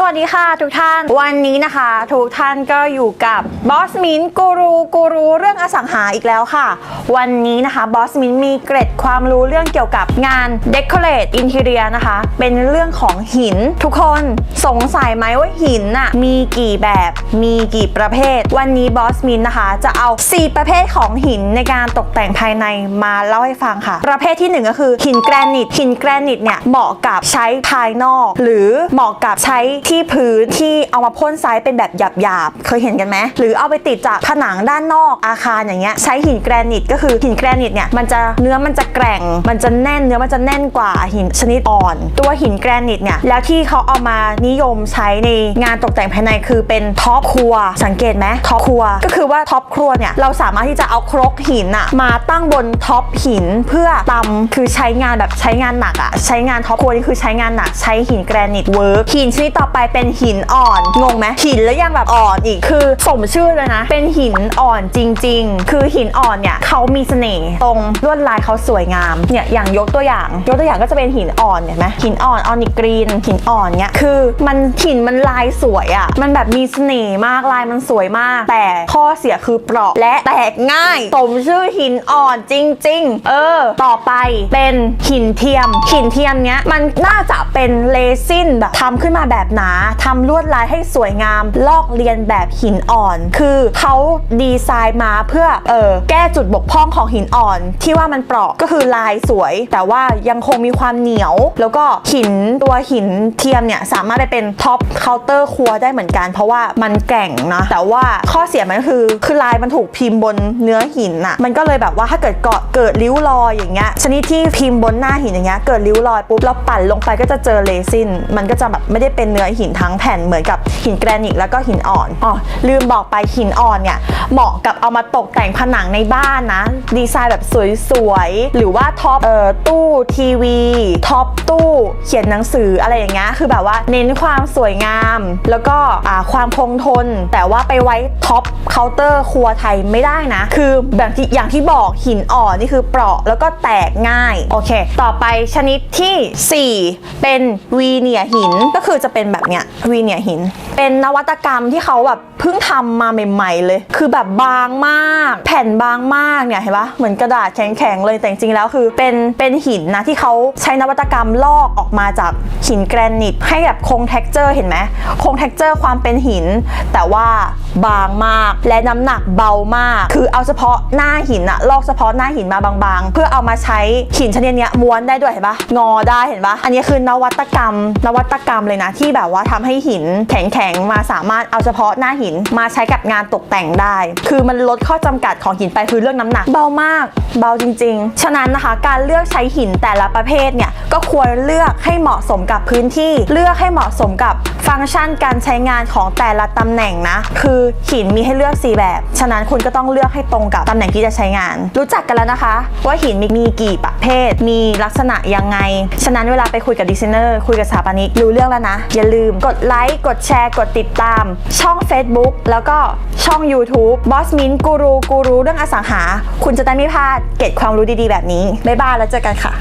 สวัสดีค่ะทุกท่าน วันนี้นะคะ ทุกท่านก็อยู่กับบอสมินกูรูกูรูเรื่องอสังหาอีกแล้วค่ะ วันนี้นะคะบอสมินมีเกร็ดความรู้เรื่องเกี่ยวกับงาน Decorate Interior นะคะ เป็นเรื่องของหินทุกคนสงสัยไหมว่าหินน่ะมีกี่แบบมีกี่ประเภท วันนี้บอสมินนะคะ จะเอา 4 ประเภทของหินในการตกแต่งภายในมาเล่าให้ฟังค่ะ ประเภทที่หนึ่งก็คือหินแกรนิตหินแกรนิตเนี่ยเหมาะกับใช้ภายนอก หรือเหมาะกับใช้ที่พื้นที่เอามาพ่นไซส์เป็นแบบหยาบๆ เคยเห็นกันไหมหรือเอาไปติดจากผนังด้านนอกอาคารอย่างเงี้ยใช้หินแกรนิตก็คือหินแกรนิตเนี่ยมันจะเนื้อมันจะแกร่ง มันจะแน่นเนื้อมันจะแน่นกว่าหินชนิดอ่อน ตัวหินแกรนิตเนี่ยแล้วที่เขาเอามานิยมใช้ในงานตกแต่งภายในคือเป็นท็อปครัว สังเกตไหมท็อปครัว ก็คือว่าท็อปครัวเนี่ยเราสามารถที่จะเอาครกหินอะมาตั้งบนท็อปหินเพื่อตำคือใช้งานแบบใช้งานหนักอะใช้งานท็อปครัวนี่คือใช้งานหนักใช้หินแกรนิตเวิร์กหินชนิดต่อไปเป็นหินอ่อน งงไหมหินแล้วยังแบบอ่อนอีกคือสมชื่อเลยนะ เป็นหินอ่อนจริง ๆ คือหินอ่อนเนี่ยเขามีเสน่ห์ตรงลวดลายเขาสวยงามเนี่ยอย่างยกตัวอย่าง ยกตัวอย่างก็จะเป็นหินอ่อนเห็นไหมหินอ่อนออนิกรีนหินอ่อนเนี่ยคือมันหินมันลายสวยอะ่ะมันแบบมีเสน่ห์มากลายมันสวยมาก แต่ข้อเสียคือเปราะและแตกง่าย สมชื่อหินอ่อนจริง ๆ เออ ต่อไปเป็นหินเทียม หินเทียมเนี้ยมันน่าจะเป็นเลซินแบบทำขึ้นมาแบบหนาทำลวดลายให้สวยงาม ลอกเลียนแบบหินอ่อน คือเขาดีไซน์มาเพื่อเออแก้จุดบกพร่องของหินอ่อน ที่ว่ามันเปราะก็คือลายสวย แต่ว่ายังคงมีความเหนียว แล้วก็หินตัวหินเทียมเนี่ยสามารถไปเป็นท็อปเคาน์เตอร์ครัวได้เหมือนกัน เพราะว่ามันแกร่งนะแต่ว่าข้อเสียมันคือคือลายมันถูกพิมพ์บนเนื้อหินอะมันก็เลยแบบว่าถ้าเกิดเกาะเกิดริ้วรอยอย่างเงี้ยชนิดที่พิมพ์บนหน้าหินอย่างเงี้ยเกิดริ้วรอยปุ๊บเราปั่นลงไปก็จะเจอเรซินมันก็จะแบบไม่ได้เป็นเนื้อหินทั้งแผ่นเหมือนกับหินแกรนิตแล้วก็หินอ่อนอ๋อลืมบอกไปหินอ่อนเนี่ยเหมาะกับเอามาตกแต่งผนังในบ้านนะ ดีไซน์แบบสวยๆ หรือว่าท็อปเอ่อตู้ทีวีท็อปตู้เขียนหนังสืออะไรอย่างเงี้ยคือแบบว่าเน้นความสวยงาม แล้วก็อ่าความคงทน แต่ว่าไปไว้ท็อปเคาน์เตอร์ครัวไทยไม่ได้นะ คือแบบที่อย่างที่บอกหินอ่อนนี่คือเปราะแล้วก็แตกง่ายโอเค ต่อไปชนิดที่ 4 เป็นวีเนียหินก็คือจะเป็นแบบเนี่ยวีเนียหิน เป็นนวัตกรรมที่เขาแบบเพิ่งทำมาใหม่ๆเลย คือแบบบางมาก แผ่นบางมากเนี่ยเห็นปะเหมือนกระดาษแข็งๆเลยแต่จริงๆแล้วคือเป็นเป็นหินนะที่เขาใช้นวัตกรรมลอกออกมาจากหินแกรนิตให้แบบคง t e x t อร์เห็นไหมคง t e x t อร์ความเป็นหิน แต่ว่าบางมาก และน้ำหนักเบามาก คือเอาเฉพาะหน้าหินอะลอกเฉพาะหน้าหินมาบางๆ เพื่อเอามาใช้หินชนิดนี้ม้วนได้ด้วยเห็นปะงอได้เห็นปะอันนี้คือนวัตกรรม นวัตกรรมเลยนะที่แบบว่าทำให้หินแข็งๆมาสามารถเอาเฉพาะหน้าหินมาใช้กับงานตกแต่งได้ คือมันลดข้อจำกัดของหินไปคือเรื่องน้ำหนักเบามาก เบาจริง ๆ ฉะนั้นนะคะการเลือกใช้หินแต่ละประเภทเนี่ยก็ควรเลือกให้เหมาะสมกับพื้นที่ เลือกให้เหมาะสมกับฟังก์ชันการใช้งานของแต่ละตำแหน่งนะ คือหินมีให้เลือก 4 แบบ ฉะนั้นคุณก็ต้องเลือกให้ตรงกับตำแหน่งที่จะใช้งาน รู้จักกันแล้วนะคะ ว่าหินมีมีกี่ประเภท มีลักษณะยังไง ฉะนั้นเวลาไปคุยกับดีไซเนอร์คุยกับสถาปนิกรู้เรื่องแล้วนะ อย่าลืมกดไลค์กดแชร์กดติดตาม ช่อง Facebook แล้วก็ช่อง YouTube Boss Min กูรูกูรู้เรื่องอสังหา คุณจะได้ไม่พลาดเก็บความรู้ดีๆแบบนี้บ๊ายบายแล้วเจอกันค่ะ